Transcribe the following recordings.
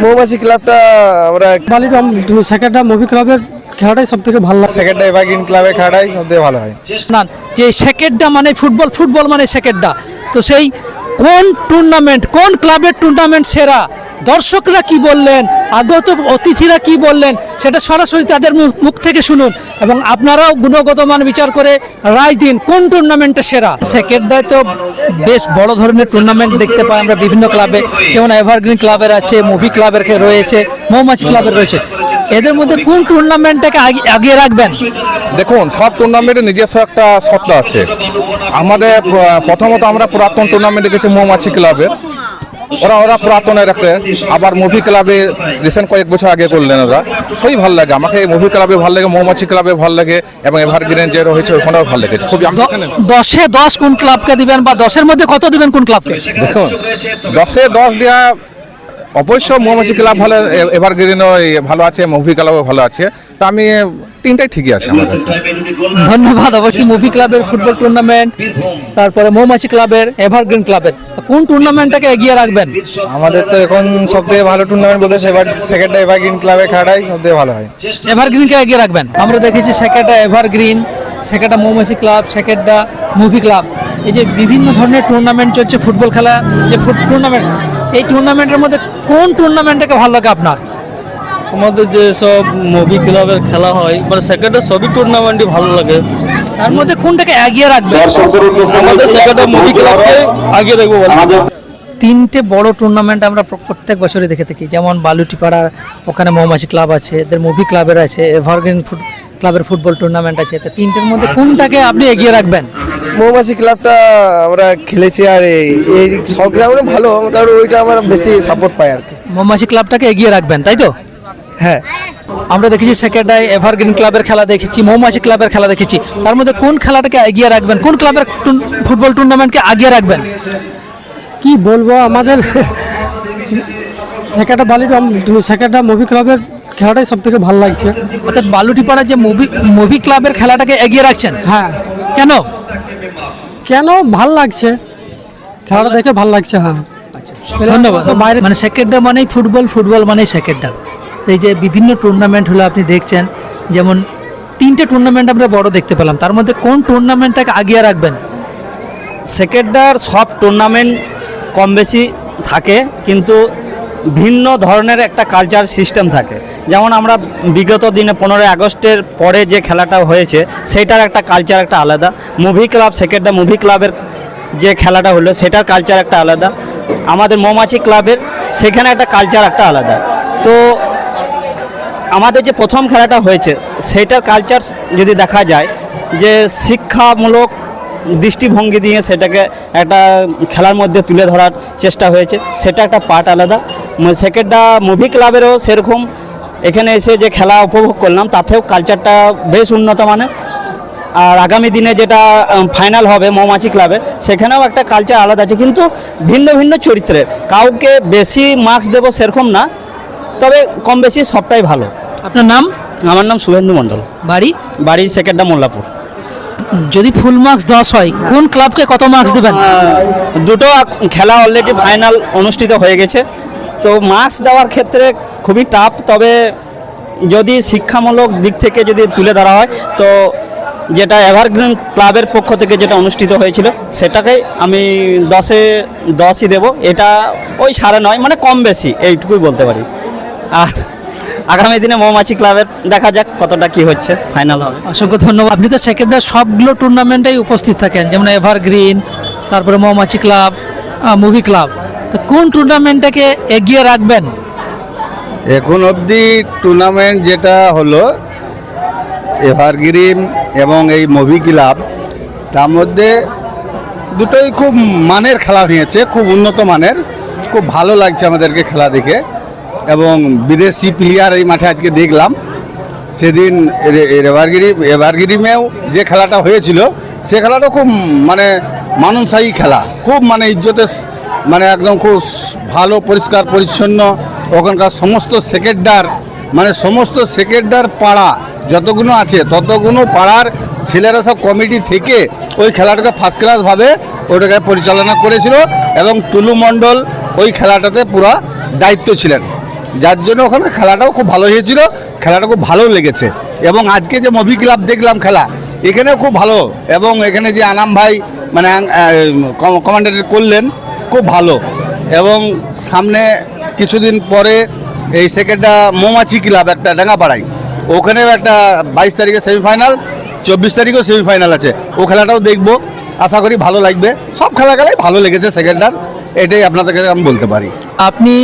মৌমাছি ক্লাবটা আমরা বালিগ্রাম সেকেন্ডটা মুভি ক্লাবের খেলাটাই সব থেকে ভালো লাগে। সেকেন্ডটা এভারগ্রিন ক্লাবে খেলাটাই সব থেকে ভালো হয়। না যে সেকেন্ডটা মানে ফুটবল ফুটবল মানে সেকেন্ডটা। তো সেই কোন টুর্নামেন্ট কোন ক্লাবের টুর্নামেন্ট সেরা? দর্শকরা কি বললেন? আগত অতিথিরা কি বললেন? সেটা সরাসরি তাদের মুখ- থেকে শুনুন। এবং আপনারাও গুণগত মান বিচার করে রায় দিন। কোন টুর্নামেন্টটা সেরা? সেকেন্ডটায় তো বেশ বড় ধরনের টুর্নামেন্ট দেখতে পাই আমরা বিভিন্ন ক্লাবে। যেমন এভারগ্রিন ক্লাবের আছে মুভি ক্লাবের রয়েছে মৌমাছি ক্লাবের রয়েছে। এদের মধ্যে কোন টুর্নামেন্টটাকে আগে- আগিয়ে রাখবেন? দেখুন সব টুর্নামেন্টের নিজস্ব একটা সত্তা আছে। আমাদের প্রথমত আমরা পুরাতন টুর্নামেন্ট দেখেছি মৌমাছি ক্লাবের ওরা ওরা পুরাতনের একটা আবার মুভি ক্লাবে রিসেন্ট কয়েক বছর আগে করলেন ওরা। সবই ভালো লাগে। আমাকে মুভি ক্লাবে ভালো লাগে মৌমাছি ক্লাবে ভালো লাগে এবং এভারগ্রিন যে রয়েছে ওখানেও ভালো লেগেছে। খুবই দশে দশ কোন ক্লাবকে দিবেন বা দশের মধ্যে কত দিবেন কোন ক্লাবকে দেখুন দশে দশ দেওয়া অবশ্য মৌমাছি ক্লাব ভালো এভারগ্রিনও ভালো আছে মুভি ক্লাবও ভালো আছে। তা আমি তিনটাই ঠিকই আছে আমার কাছে। ধন্যবাদ অবশ্যই মুভি ক্লাবের ফুটবল টুর্নামেন্ট তারপরে মৌমাছি ক্লাবের এভারগ্রিন ক্লাবের। তো কোন টুর্নামেন্টটাকে এগিয়ে রাখবেন? আমাদের তো এখন সব থেকে ভালো টুর্নামেন্ট বলতে সেবার সেকেন্ডটা এভারগ্রিন ক্লাবে খেলাটাই সব থেকে ভালো হয়। এভারগ্রিনকে এগিয়ে রাখবেন? আমরা দেখেছি সেকেন্ডটা এভারগ্রিন সেকেন্ডটা মৌমাছি ক্লাব সেকেন্ডটা মুভি ক্লাব। এই যে বিভিন্ন ধরনের টুর্নামেন্ট চলছে ফুটবল খেলা যে টুর্নামেন্ট এই টুর্নামেন্টের মধ্যে কোন টুর্নামেন্টটাকে ভালো লাগে আপনার? আমাদের যে সব মুভি ক্লাবের খেলা হয় মানে সেকেন্ডে সবই টুর্নামেন্টই ভালো লাগে। তার মধ্যে কোনটাকে এগিয়ে রাখবেন আমাদের সেকেন্ডে মুভি ক্লাবকে আগে রাখব তিনটে বড় টুর্নামেন্ট আমরা প্রত্যেক বছরই দেখে থাকি যেমন বালুটিপাড়ার ওখানে মৌমাছি ক্লাব আছে এদের মুভি ক্লাবের আছে এভারগ্রিন ফুট ক্লাবের ফুটবল টুর্নামেন্ট আছে। তো তিনটের মধ্যে কোনটাকে আপনি এগিয়ে রাখবেন? মৌমাছি ক্লাবটা আমরা খেলেছি আর এই- এই সব গ্রাউন্ডে ভালো কারণ ওইটা আমরা বেশি সাপোর্ট পাই আর কি। মৌমাছি ক্লাবটাকে এগিয়ে রাখবেন তাই তো? হ্যাঁ। আমরা দেখেছি সেকেন্ডায় এভারগ্রিন ক্লাবের খেলা দেখেছি মৌমাছি ক্লাবের খেলা দেখেছি। তার মধ্যে কোন খেলাটাকে এগিয়ে রাখবেন? কোন ক্লাবের ফুটবল টুর্নামেন্টকে আগিয়ে রাখবেন? কি বলব আমাদের সেকেন্ডটা বালিগ্রাম সেকেন্ডটা মুভি ক্লাবের খেলাটাই সব থেকে ভালো লাগছে। অর্থাৎ বালুটিপাড়ার যে মুভি মুভি ক্লাবের খেলাটাকে এগিয়ে রাখছেন? হ্যাঁ। কেন? কেন ভালো লাগছে? খেলাটা দেখে ভালো লাগছে হ্যাঁ। ধন্যবাদ। তো বাইরে মানে সেকেন্ডটা মানেই ফুটবল ফুটবল মানেই সেকেন্ডটা তো এই যে বিভিন্ন টুর্নামেন্ট হলো আপনি দেখছেন যেমন তিনটে টুর্নামেন্ট আমরা বড় দেখতে পেলাম। তার মধ্যে কোন টুর্নামেন্টটাকে আগিয়ে রাখবেন? সেকেন্ডার সব টুর্নামেন্ট কম বেশি থাকে কিন্তু ভিন্ন ধরনের একটা কালচার সিস্টেম থাকে। যেমন আমরা বিগত দিনে পনেরোই আগস্টের পরে যে খেলাটা হয়েছে, সেটার একটা কালচার একটা আলাদা। মুভি ক্লাব সেকেন্ডটা মুভি ক্লাবের যে খেলাটা হলো, সেটার কালচার একটা আলাদা। আমাদের মৌমাছি ক্লাবের সেখানে একটা কালচার একটা আলাদা। তো আমাদের যে প্রথম খেলাটা হয়েছে, সেটার কালচার যদি দেখা যায়, যে শিক্ষামূলক দৃষ্টিভঙ্গি দিয়ে সেটাকে একটা খেলার মধ্যে তুলে ধরার চেষ্টা হয়েছে, সেটা একটা পার্ট আলাদা। সেকেন্ডটা মুভি ক্লাবেরও সেরকম। এখানে এসে যে খেলা উপভোগ করলাম তাতেও কালচারটা বেশ উন্নত মানের। আর আগামী দিনে যেটা ফাইনাল হবে মৌমাছি ক্লাবে সেখানেও একটা কালচার আলাদা আছে। কিন্তু ভিন্ন ভিন্ন চরিত্রের কাউকে বেশি মার্কস দেবো সেরকম না তবে কম বেশি সবটাই ভালো। আপনার নাম? আমার নাম শুভেন্দু মণ্ডল। বাড়ি? বাড়ি সেকেন্ডটা মোল্লাপুর। যদি ফুল মার্কস দশ হয় কোন ক্লাবকে কত মার্কস দেবেন? দুটো খেলা অলরেডি ফাইনাল অনুষ্ঠিত হয়ে গেছে। তো মার্কস দেওয়ার ক্ষেত্রে খুবই টাফ তবে যদি শিক্ষামূলক দিক থেকে যদি তুলে ধরা হয়, তো যেটা এভারগ্রিন ক্লাবের পক্ষ থেকে যেটা অনুষ্ঠিত হয়েছিল, সেটাকেই আমি দশে, দশই দেব। এটা ওই সাড়ে নয় মানে কম বেশি, এইটুকুই বলতে পারি। আর আগামী দিনে মৌমাছি ক্লাবের দেখা যাক কতটা কি হচ্ছে ফাইনাল হবে। অসংখ্য ধন্যবাদ। আপনি তো সেকেন্ডার সবগুলো টুর্নামেন্টেই উপস্থিত থাকেন, যেমন এভারগ্রিন তারপরে মৌমাছি ক্লাব মুভি ক্লাব তো কোন টুর্নামেন্টটাকে এগিয়ে রাখবেন? এখন অবধি টুর্নামেন্ট যেটা হলো এভারগ্রিন এবং এই মুভি ক্লাব, তার মধ্যে দুটোই খুব মানের খেলা হয়েছে, খুব উন্নত মানের, খুব ভালো লাগছে আমাদেরকে খেলা দেখে। এবং বিদেশি প্লেয়ার এই মাঠে আজকে দেখলাম, সেদিন এভারগিরি এভারগিরিমেও যে খেলাটা হয়েছিল, সে খেলাটা খুব মানে মানুষায়ী খেলা, খুব মানে ইজ্জতে স- মানে একদম খুব ভালো, পরিষ্কার, পরিচ্ছন্ন। ওখানকার সমস্ত সেকেন্ডার মানে সমস্ত সেকেন্ডার পাড়া যতগুলো আছে ততগুলো পাড়ার ছেলেরা সব কমিটি থেকে ওই খেলাটাকে ফার্স্ট ক্লাসভাবে ওটাকে পরিচালনা করেছিল এবং টুলু মণ্ডল ওই খেলাটাতে পুরা দায়িত্ব ছিলেন। যার জন্য ওখানে খেলাটাও খুব ভালো হয়েছিল, খেলাটা খুব ভালো লেগেছে। এবং আজকে যে মুভি ক্লাব দেখলাম খেলা, এখানেও খুব ভালো। এবং এখানে যে আনাম ভাই মানে কমান্ডার করলেন খুব ভালো। এবং সামনে কিছুদিন পরে এই সেকেন্ডটা মৌমাছি ক্লাব একটা ডাঙ্গাপাড়ায়। ওখানেও একটা বাইশ তারিখে সেমিফাইনাল, চব্বিশ তারিখেও সেমিফাইনাল আছে। ও খেলাটাও দেখব, আশা করি ভালো লাগবে। সব খেলা খেলাই ভালো লেগেছে সেকেন্ডার, এটাই আপনাদেরকে আমি বলতে পারি। আপনি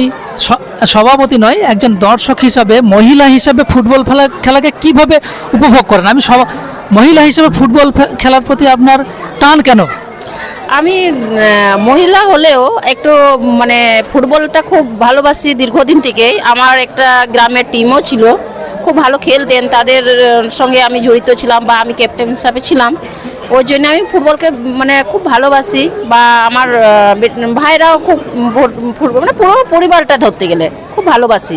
সভাপতি নয়, একজন দর্শক হিসাবে, মহিলা হিসাবে ফুটবল খেলা খেলাকে কীভাবে উপভোগ করেন? আমি মহিলা হিসাবে ফুটবল খেলার প্রতি আপনার টান কেন? আমি মহিলা হলেও একটু মানে ফুটবলটা খুব ভালোবাসি দীর্ঘদিন থেকেই। আমার একটা গ্রামের টিমও ছিল। খুব ভালো খেলতেন। তাদের সঙ্গে আমি জড়িত ছিলাম বা আমি ক্যাপ্টেন হিসাবে ছিলাম। ওই জন্য আমি ফুটবলকে মানে খুব ভালোবাসি বা আমার ভাইরাও খুব ফুটবল মানে পুরো পরিবারটা ধরতে গেলে খুব ভালোবাসি।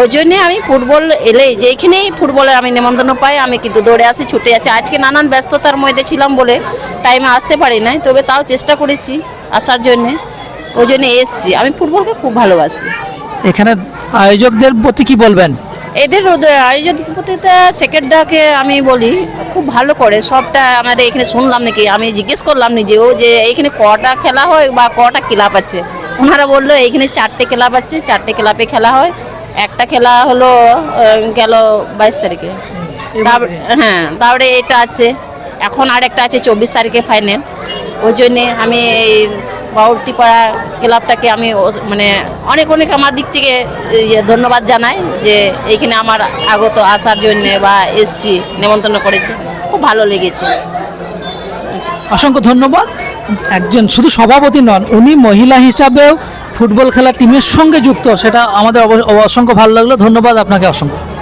ওই জন্যে আমি ফুটবল এলেই যেখানেই ফুটবলে আমি নিমন্ত্রণ পাই আমি কিন্তু দৌড়ে আসি ছুটে আছি আজকে নানান ব্যস্ততার মধ্যে ছিলাম বলে টাইমে আসতে পারি নাই তবে তাও চেষ্টা করেছি আসার জন্যে। ওই জন্যে এসছি। আমি ফুটবলকে খুব ভালোবাসি। এখানে আয়োজকদের প্রতি কি বলবেন? এদের আয়োজক প্রতিটা সেকেন্ডটাকে আমি বলি খুব ভালো করে। সবটা আমাদের এখানে শুনলাম নাকি আমি জিজ্ঞেস করলাম নিজে ও যে এইখানে কটা খেলা হয় বা কটা ক্লাব আছে? ওনারা বলল এইখানে চারটে ক্লাব আছে চারটে ক্লাবে খেলা হয়। একটা খেলা হলো গেল বাইশ তারিখে। হ্যাঁ তারপরে এটা আছে। এখন আর একটা আছে চব্বিশ তারিখে ফাইনাল ওই জন্যে আমি এই বাউটিপাড়া ক্লাবটাকে আমি মানে অনেক অনেক আমার দিক থেকে ইয়ে ধন্যবাদ জানাই যে এইখানে আমার আগত আসার জন্যে বা এসছি নেমন্তন্ন করেছে। খুব ভালো লেগেছে। অসংখ্য ধন্যবাদ। একজন শুধু সভাপতি নন উনি মহিলা হিসাবেও ফুটবল খেলা টিমের সঙ্গে যুক্ত সেটা আমাদের অসংখ্য ভালো লাগল। ধন্যবাদ আপনাকে অসংখ্য।